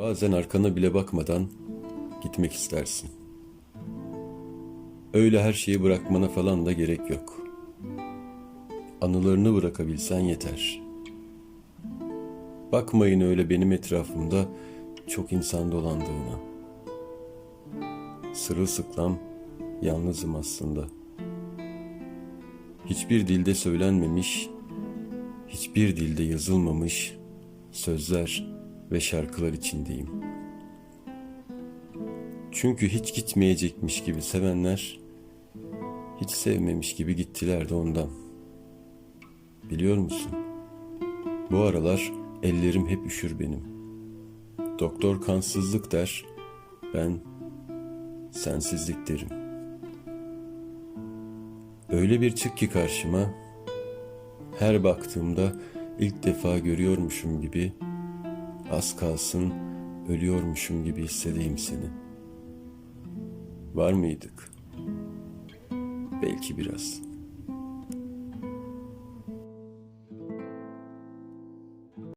Bazen arkana bile bakmadan gitmek istersin. Öyle her şeyi bırakmana falan da gerek yok. Anılarını bırakabilsen yeter. Bakmayın öyle benim etrafımda çok insan dolandığına. Sırılsıklam yalnızım aslında. Hiçbir dilde söylenmemiş, hiçbir dilde yazılmamış sözler ve şarkılar içindeyim. Çünkü hiç gitmeyecekmiş gibi sevenler hiç sevmemiş gibi gittiler de ondan. Biliyor musun? Bu aralar ellerim hep üşür benim. Doktor kansızlık der, ben sensizlik derim. Öyle bir çık ki karşıma, her baktığımda ilk defa görüyormuşum gibi, az kalsın ölüyormuşum gibi hissedeyim seni. Var mıydık? Belki biraz.''